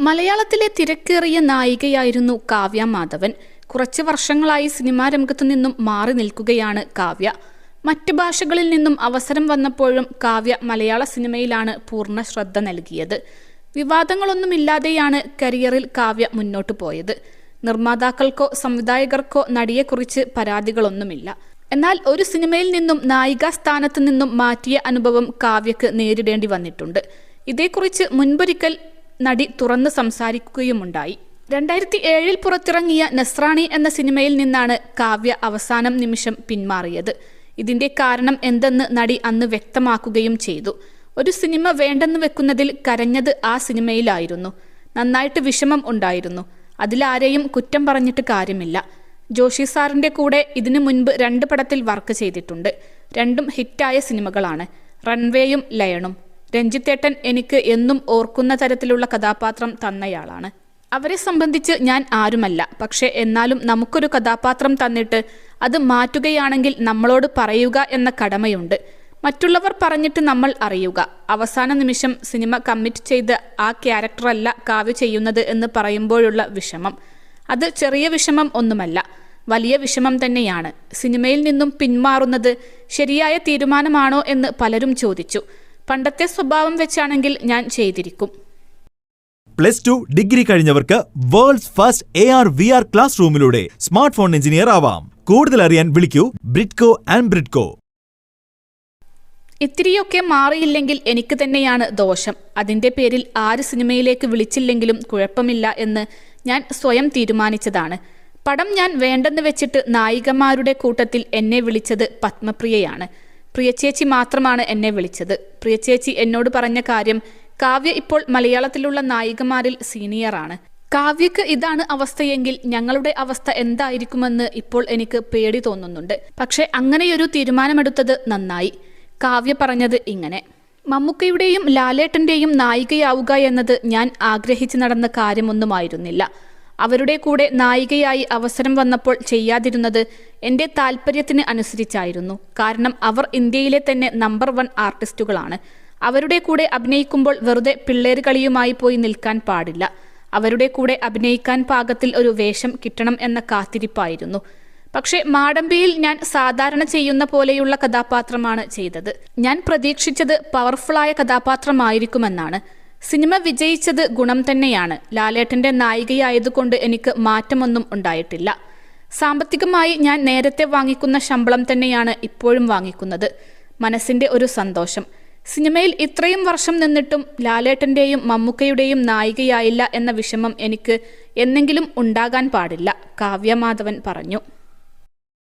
മലയാളത്തിലെ തിരക്കേറിയ നായികയായിരുന്നു കാവ്യ മാധവൻ. കുറച്ച് വർഷങ്ങളായി സിനിമാ രംഗത്തു നിന്നും മാറി നിൽക്കുകയാണ് കാവ്യ. മറ്റ് ഭാഷകളിൽ നിന്നും അവസരം വന്നപ്പോഴും കാവ്യ മലയാള സിനിമയിലാണ് പൂർണ ശ്രദ്ധ നൽകിയത്. വിവാദങ്ങളൊന്നുമില്ലാതെയാണ് കരിയറിൽ കാവ്യ മുന്നോട്ടു പോയത്. നിർമ്മാതാക്കൾക്കോ സംവിധായകർക്കോ നടിയെക്കുറിച്ച് പരാതികളൊന്നുമില്ല. എന്നാൽ ഒരു സിനിമയിൽ നിന്നും നായികാ സ്ഥാനത്ത് നിന്നും മാറ്റിയ അനുഭവം കാവ്യക്ക് നേരിടേണ്ടി വന്നിട്ടുണ്ട്. ഇതേക്കുറിച്ച് മുൻപൊരിക്കൽ നടി തുറന്ന് സംസാരിക്കുകയുമുണ്ടായി. രണ്ടായിരത്തി ഏഴിൽ പുറത്തിറങ്ങിയ നസ്രാണി എന്ന സിനിമയിൽ നിന്നാണ് കാവ്യ അവസാനം നിമിഷം പിന്മാറിയത്. ഇതിന്റെ കാരണം എന്തെന്ന് നടി അന്ന് വ്യക്തമാക്കുകയും ചെയ്തു. ഒരു സിനിമ വേണ്ടെന്ന് വെക്കുന്നതിൽ കരഞ്ഞത് ആ സിനിമയിലായിരുന്നു. നന്നായിട്ട് വിഷമം ഉണ്ടായിരുന്നു. അതിലാരെയും കുറ്റം പറഞ്ഞിട്ട് കാര്യമില്ല. ജോഷി സാറിന്റെ കൂടെ ഇതിനു മുൻപ് രണ്ട് പടത്തിൽ വർക്ക് ചെയ്തിട്ടുണ്ട്. രണ്ടും ഹിറ്റായ സിനിമകളാണ്. റൺവേയും ലയണും. രഞ്ജിത്തേട്ടൻ എനിക്ക് എന്നും ഓർക്കുന്ന തരത്തിലുള്ള കഥാപാത്രം തന്നയാളാണ്. അവരെ സംബന്ധിച്ച് ഞാൻ ആരുമല്ല. പക്ഷെ എന്നാലും നമുക്കൊരു കഥാപാത്രം തന്നിട്ട് അത് മാറ്റുകയാണെങ്കിൽ നമ്മളോട് പറയുക എന്ന കടമയുണ്ട്. മറ്റുള്ളവർ പറഞ്ഞിട്ട് നമ്മൾ അറിയുക. അവസാന നിമിഷം സിനിമ കമ്മിറ്റ് ചെയ്ത് ആ ക്യാരക്ടറല്ല കാവ്യ ചെയ്യുന്നത് എന്ന് പറയുമ്പോഴുള്ള വിഷമം. അത് ചെറിയ വിഷമം ഒന്നുമല്ല. വലിയ വിഷമം തന്നെയാണ്. സിനിമയിൽ നിന്നും പിന്മാറുന്നത് ശരിയായ തീരുമാനമാണോ എന്ന് പലരും ചോദിച്ചു. പണ്ടത്തെ സ്വഭാവം വെച്ചാണെങ്കിൽ ഞാൻ ചെയ്തിരിക്കും. Plus two degree കഴിഞ്ഞവർക്ക് world first A R V R class റൂമിലൂടെ smart phone engineer ആവാം. കൂടുതൽ അറിയാൻ വിളിക്കൂ ബ്രിഡ്കോ ആൻഡ് ബ്രിഡ്കോ. ഇത്തിരിയൊക്കെ മാറിയില്ലെങ്കിൽ എനിക്ക് തന്നെയാണ് ദോഷം. അതിന്റെ പേരിൽ ആര് സിനിമയിലേക്ക് വിളിച്ചില്ലെങ്കിലും കുഴപ്പമില്ല എന്ന് ഞാൻ സ്വയം തീരുമാനിച്ചതാണ്. പടം ഞാൻ വേണ്ടെന്ന് വെച്ചിട്ട് നായികമാരുടെ കൂട്ടത്തിൽ എന്നെ വിളിച്ചത് പത്മപ്രിയയാണ്. പ്രിയചേച്ചി മാത്രമാണ് എന്നെ വിളിച്ചത്. പ്രിയ ചേച്ചി എന്നോട് പറഞ്ഞ കാര്യം കാവ്യ ഇപ്പോൾ മലയാളത്തിലുള്ള നായികമാരിൽ സീനിയറാണ് കാവ്യക്ക് ഇതാണ് അവസ്ഥയെങ്കിൽ ഞങ്ങളുടെ അവസ്ഥ എന്തായിരിക്കുമെന്ന് ഇപ്പോൾ എനിക്ക് പേടി തോന്നുന്നുണ്ട്. പക്ഷെ അങ്ങനെയൊരു തീരുമാനമെടുത്തത് നന്നായി. കാവ്യ പറഞ്ഞത് ഇങ്ങനെ മമ്മൂക്കയുടെയും ലാലേട്ടന്റെയും നായികയാവുക എന്നത് ഞാൻ ആഗ്രഹിച്ചു നടന്ന കാര്യമൊന്നുമായിരുന്നില്ല. അവരുടെ കൂടെ നായികയായി അവസരം വന്നപ്പോൾ ചെയ്യാതിരുന്നത് എന്റെ താല്പര്യത്തിന് അനുസരിച്ചായിരുന്നു. കാരണം അവർ ഇന്ത്യയിലെ തന്നെ നമ്പർ വൺ ആർട്ടിസ്റ്റുകളാണ് അവരുടെ കൂടെ അഭിനയിക്കുമ്പോൾ വെറുതെ പിള്ളേര് കളിയുമായി പോയി നിൽക്കാൻ പാടില്ല. അവരുടെ കൂടെ അഭിനയിക്കാൻ പാകത്തിൽ ഒരു വേഷം കിട്ടണം എന്ന കാത്തിരിപ്പായിരുന്നു. പക്ഷേ മാടമ്പിയിൽ ഞാൻ സാധാരണ ചെയ്യുന്ന പോലെയുള്ള കഥാപാത്രമാണ് ചെയ്തത്. ഞാൻ പ്രതീക്ഷിച്ചത് പവർഫുള്ളായ കഥാപാത്രമായിരിക്കുമെന്നാണ്. സിനിമ വിജയിച്ചത് ഗുണം തന്നെയാണ്. ലാലേട്ടന്റെ നായികയായതുകൊണ്ട് എനിക്ക് മാറ്റമൊന്നും ഉണ്ടായിട്ടില്ല. സാമ്പത്തികമായി ഞാൻ നേരത്തെ വാങ്ങിക്കുന്ന ശമ്പളം തന്നെയാണ് ഇപ്പോഴും വാങ്ങിക്കുന്നത്. മനസ്സിന്റെ ഒരു സന്തോഷം. സിനിമയിൽ ഇത്രയും വർഷം നിന്നിട്ടും ലാലേട്ടന്റെയും മമ്മൂക്കയുടെയും നായികയായില്ല എന്ന വിഷമം എനിക്ക് എന്നെങ്കിലും ഉണ്ടാകാൻ പാടില്ല കാവ്യമാധവൻ പറഞ്ഞു.